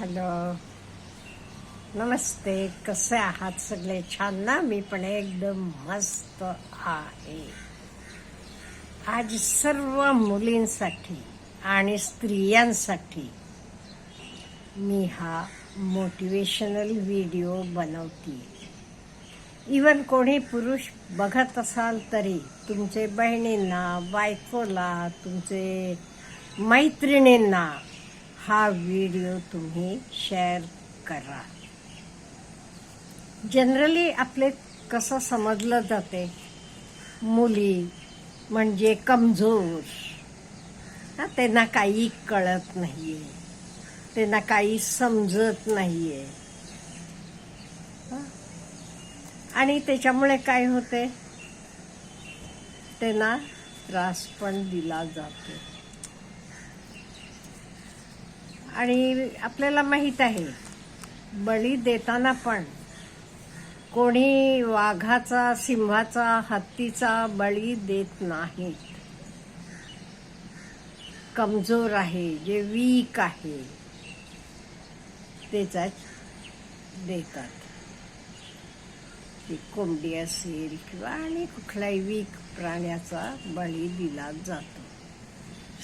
Hello. नमस्ते. कसे आहात सगळे? छान ना? मी पण एकदम मस्त आहे. आज सर्व मुलींसाठी आणि स्त्रियांसाठी मी हा मोटिवेशनल व्हिडिओ बनवते इवन कोणी पुरुष बघत असाल तरी तुमचे बहिणींना बायकोला तुमचे मैत्रिणींना हा व्हिडिओ तुम्ही शेअर करा. जनरली आपले कसं समजलं जाते? मुली म्हणजे कमजोर. हा, त्यांना काही कळत नाही आहे त्यांना काही समजत नाही आहे आणि त्याच्यामुळे काय होते? त्यांना त्रास पण दिला जातो. आणि आपल्याला माहीत आहे बळी देताना पण कोणी वाघाचा सिंहाचा हत्तीचा बळी देत नाहीत कमजोर आहे जे वीक आहे त्याचा देतात. ती कोंबडी असेल किंवा आणि कुठल्याही वीक प्राण्याचा बळी दिला जातो.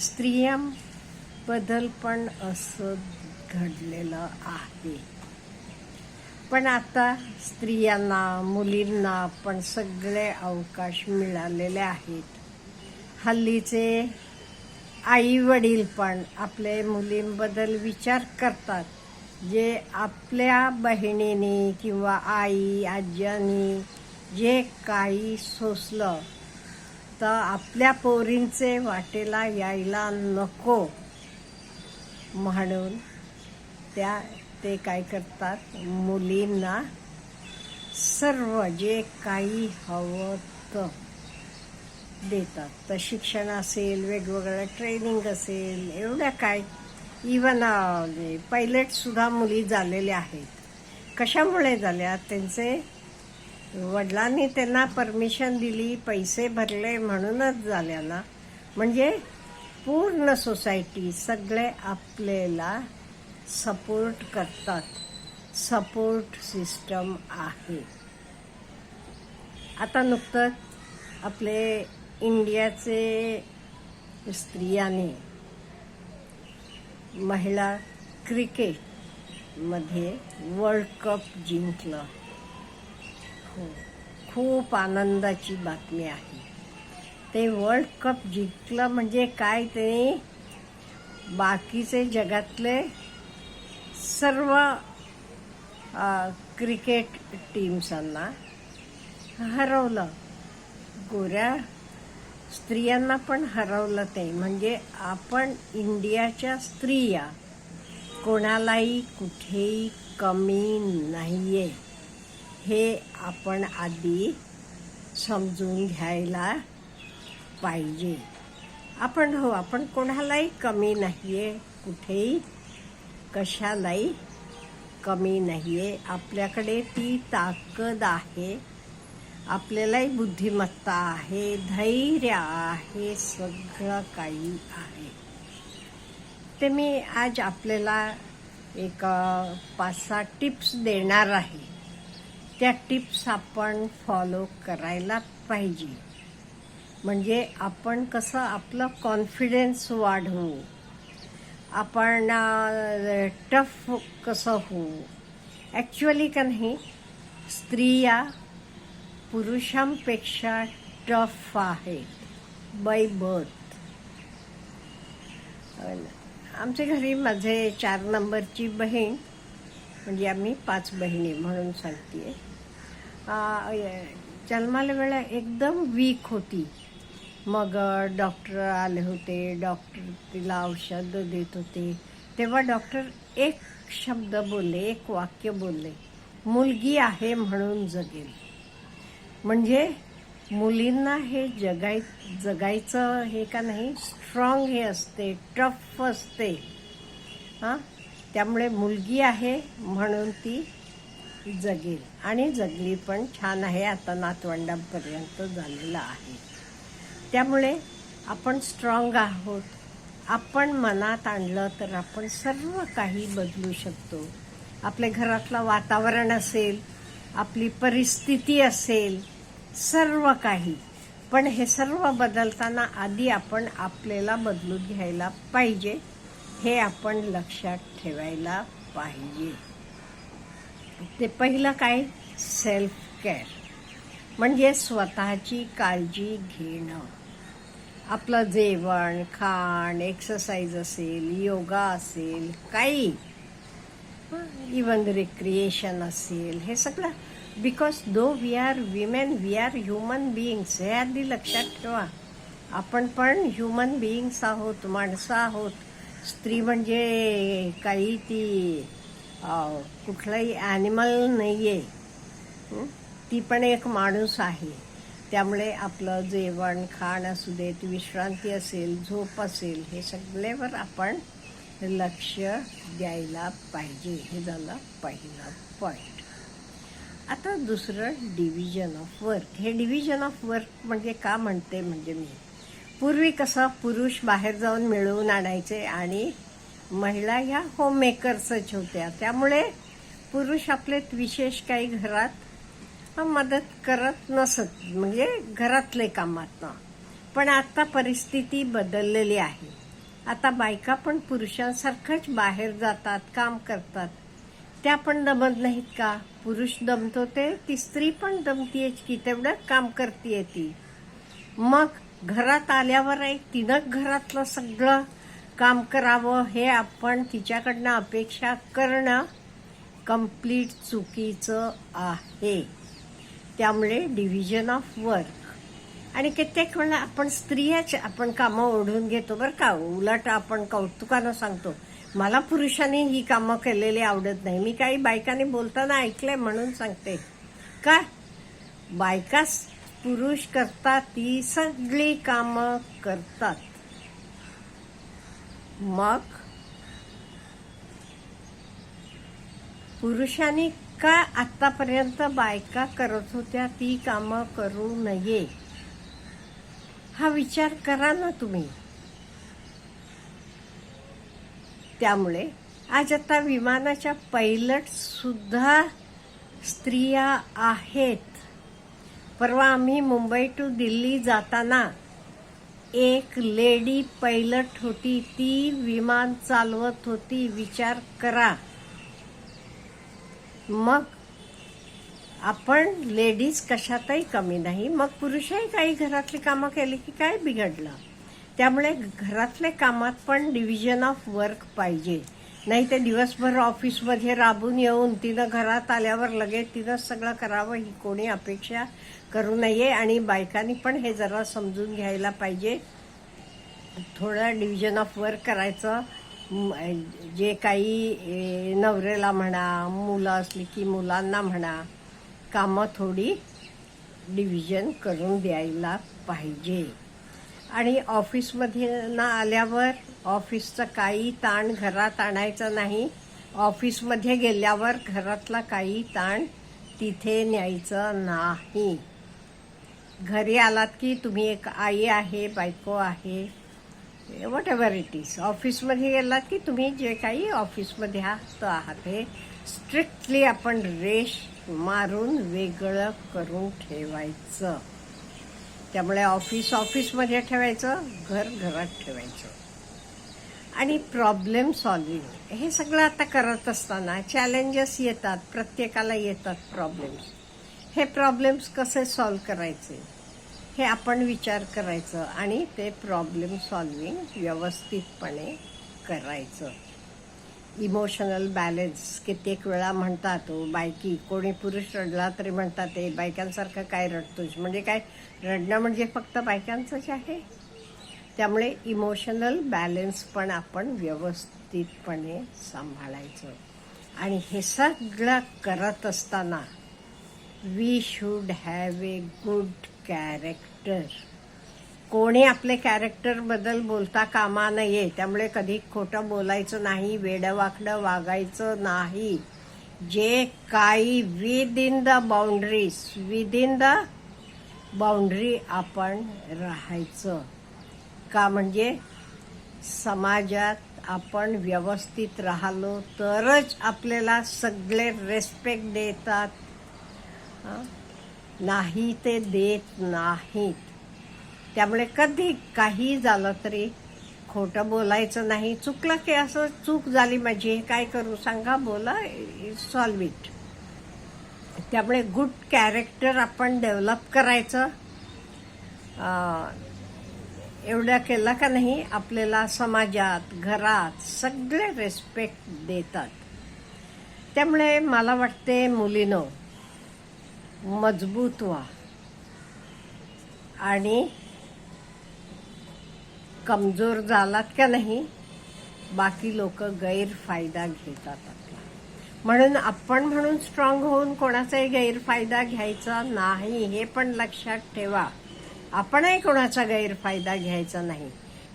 स्त्रिया बदल पण असं घडलेलं आहे. पण आता स्त्रियांना मुलींना पण सगळे अवकाश मिळालेले आहेत. हल्लीचे आई वडील पण आपले मुलींबद्दल विचार करतात. जे आपल्या बहिणीने किंवा आई आज्यानी जे काही सोसलं तर आपल्या पोरींचे वाटेला यायला नको. म्हणून त्या ते काय करतात? मुलींना सर्व जे काही हवं तर देतात. तर शिक्षण असेल वेगवेगळं ट्रेनिंग असेल एवढ्या काय. इवन पायलटसुद्धा मुली झालेल्या आहेत. कशामुळे झाल्या? त्यांचे वडिलांनी त्यांना परमिशन दिली पैसे भरले म्हणूनच झाल्या ना. म्हणजे पूर्ण सोसायटी सगळे आपल्याला सपोर्ट करतात. सपोर्ट सिस्टम आहे. आता नुकतंच आपले इंडियाचे स्त्रियांनी महिला क्रिकेटमध्ये वर्ल्ड कप जिंकलं. हो खूप आनंदाची बातमी आहे. ते वर्ल्ड कप जिंकलं म्हणजे काय ते? बाकीचे जगातले सर्व क्रिकेट टीम्सांना हरवलं. गोऱ्या स्त्रियांना पण हरवलं ते. म्हणजे आपण इंडियाच्या स्त्रिया कोणालाही कुठेही कमी नाहीये. हे आपण आधी समजून घ्यायला पाहिजे. आपण हो आपण कोणालाही कमी नाही आहे कुठेही कशालाही कमी नाही आहे आपल्याकडे ती ताकद आहे. आपल्यालाही बुद्धिमत्ता आहे धैर्य आहे सगळं काही आहे. ते मी आज आपल्याला एक पाच सहा टिप्स देणार आहे. त्या टिप्स आपण फॉलो करायला पाहिजे. म्हणजे आपण कसं आपलं कॉन्फिडन्स वाढवू. आपण टफ कसं होऊ. ॲक्च्युअली का नाही स्त्रिया पुरुषांपेक्षा टफ आहेत बाय हो बर्थ आमच्या घरी माझे चार नंबरची बहीण म्हणजे आम्ही पाच बहिणी म्हणून सांगते जन्माला वेळा एकदम वीक होती. मग डॉक्टर आले होते. डॉक्टर तिला औषध देत होते. तेव्हा डॉक्टर एक शब्द बोलले एक वाक्य बोलले. मुलगी आहे म्हणून जगेल. म्हणजे मुलींना हे जगाय जगायचं हे का नाही स्ट्रॉंग हे असते टफ असते. हां? त्यामुळे मुलगी आहे म्हणून ती जगेल. आणि जगली पण छान आहे. आता नातवंडापर्यंत झालेलं आहे. त्यामुळे आपण स्ट्रॉंग आहोत. आपण मनात आणलं तर आपण सर्व काही बदलू शकतो. आपल्या घरातलं वातावरण असेल आपली परिस्थिती असेल सर्व काही. पण हे सर्व बदलताना आधी आपण आपल्याला बदलून घ्यायला पाहिजे. हे आपण लक्षात ठेवायला पाहिजे. ते पहिलं काय? सेल्फ केअर म्हणजे स्वतःची काळजी घेणं. आपलं जेवण खाण एक्सरसाइज असेल योगा असेल काही. इवन रिक्रिएशन असेल हे सगळं. Because though we are women we are human beings हे आधी लक्षात ठेवा. आपण पण ह्युमन बिईंग्स आहोत माणसं आहोत. स्त्री म्हणजे काही ती कुठलाही ॲनिमल नाही आहे ती पण एक माणूस आहे. त्यामुळे आपलं जेवण खाण असू देत विश्रांती असेल झोप असेल हे सगळ्यावर आपण लक्ष द्यायला पाहिजे. हे झालं पहिलं पॉईंट आता दुसरं डिव्हिजन ऑफ वर्क हे डिव्हिजन ऑफ वर्क म्हणजे का म्हणते म्हणजे मी पूर्वी कसं पुरुष बाहेर जाऊन मिळवून आणायचे आणि महिला ह्या होममेकर्सच होत्या. त्यामुळे पुरुष आपले विशेष काही घरात मदत करत नसत. म्हणजे घरातले कामातनं पण आता परिस्थिती बदललेली आहे. आता बायका पण पुरुषांसारखंच बाहेर जातात काम करतात. त्या पण दमत नाहीत का? पुरुष दमतो ते ती स्त्री पण दमतीये की तेवढं काम करतीये ती. मग घरात आल्यावर एक तिनं घरातलं सगळं काम करावं हे आपण तिच्याकडनं अपेक्षा करणं कंप्लीट चुकीचं आहे. त्यामुळे डिव्हिजन ऑफ वर्क आणि कित्येक वेळा आपण स्त्रियाच आपण कामं ओढून घेतो बरं का. उलट आपण कौतुकानं सांगतो मला पुरुषांनी ही कामं केलेली आवडत नाही. मी काही बायकांनी बोलताना ऐकलंय म्हणून सांगते. का? बायका पुरुष करतात ती सगळी कामं करतात. मग पुरुषांनी का आतापर्यंत बायका करत होत्या ती कामं करू नये. हा विचार करा ना तुम्ही. त्यामुळे आज आता विमानाच्या पायलट सुद्धा स्त्रिया आहेत. परवा आम्ही मुंबई टू दिल्ली जाताना एक लेडी पायलट होती ती विमान चालवत होती. विचार करा. मग आपण लेडीज कशातही कमी नाही. मग पुरुषही काही घरातली कामं केली की काय बिघडलं? त्यामुळे घरातल्या कामात पण डिव्हिजन ऑफ वर्क पाहिजे. नाही ते दिवसभर ऑफिसमध्ये राबून येऊन तिनं घरात आल्यावर लगेच तिनं सगळं करावं ही कोणी अपेक्षा करू नये. आणि बायकांनी पण हे जरा समजून घ्यायला पाहिजे. थोडं डिव्हिजन ऑफ वर्क करायचं. जे काही नवऱ्याला म्हणा मुलं असली की मुलांना म्हणा कामं थोडी डिव्हिजन करून द्यायला पाहिजे. आणि ऑफिसमध्ये ना आल्यावर ऑफिसचं काही ताण घरात आणायचं नाही. ऑफिसमध्ये गेल्यावर घरातला काही ताण तिथे न्यायचं नाही. घरी आलात की तुम्ही एक आई आहे बायको आहे वॉट एव्हर इट इज ऑफिसमध्ये गेलात की तुम्ही जे काही ऑफिसमध्ये आहात आहात हे स्ट्रिक्टली आपण रेश मारून वेगळं करून ठेवायचं. त्यामुळे ऑफिस ऑफिसमध्ये ठेवायचं घर घरात ठेवायचं. आणि प्रॉब्लेम सॉल्विंग हे सगळं आता करत असताना चॅलेंजेस येतात प्रत्येकाला येतात प्रॉब्लेम्स हे प्रॉब्लेम्स कसे सॉल्व करायचे? हे आपण विचार करायचं आणि ते प्रॉब्लेम सॉल्विंग व्यवस्थितपणे करायचं. इमोशनल बॅलन्स कित्येक वेळा म्हणतात बायकी कोणी पुरुष रडला तरी म्हणतात ते बायकांसारखं काय रडतोच म्हणजे काय? रडणं म्हणजे फक्त बायकांचंच आहे? त्यामुळे इमोशनल बॅलेन्स पण आपण व्यवस्थितपणे सांभाळायचं. आणि हे सगळं करत असताना we should have a good character कोणी आपले कॅरेक्टरबद्दल बोलता कामा नये. त्यामुळे कधी खोटं बोलायचं नाही वेडवाकडं वागायचं नाही. जे काही within the boundaries within the boundary आपण राहायचं. का म्हणजे समाजात आपण व्यवस्थित राहिलो तरच आपल्याला सगळे रेस्पेक्ट देतात. नाही ते देत नाहीत. त्यामुळे कधी काही झालं तरी खोटं बोलायचं नाही. चुकलं की असं चूक झाली माझी हे काय करू सांगा? बोला सॉल्व इट त्यामुळे गुड कॅरेक्टर आपण डेव्हलप करायचं. एवढं केलं का नाही? आपल्याला समाजात घरात सगळे रेस्पेक्ट देतात. त्यामुळे मला वाटते मुलीनं मजबूत व्हा. आणि कमजोर झालात का नाही बाकी लोक गैरफायदा घेतात आपला. म्हणून आपण म्हणून स्ट्रॉंग होऊन कोणाचाही गैरफायदा घ्यायचा नाही हे पण लक्षात ठेवा. आपणही कोणाचा गैरफायदा घ्यायचा नाही.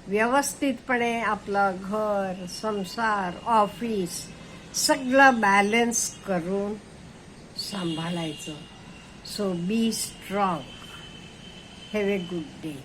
व्यवस्थितपणे आपलं घर संसार ऑफिस सगळं बॅलन्स करून सांभाळायचं. So be strong have a good day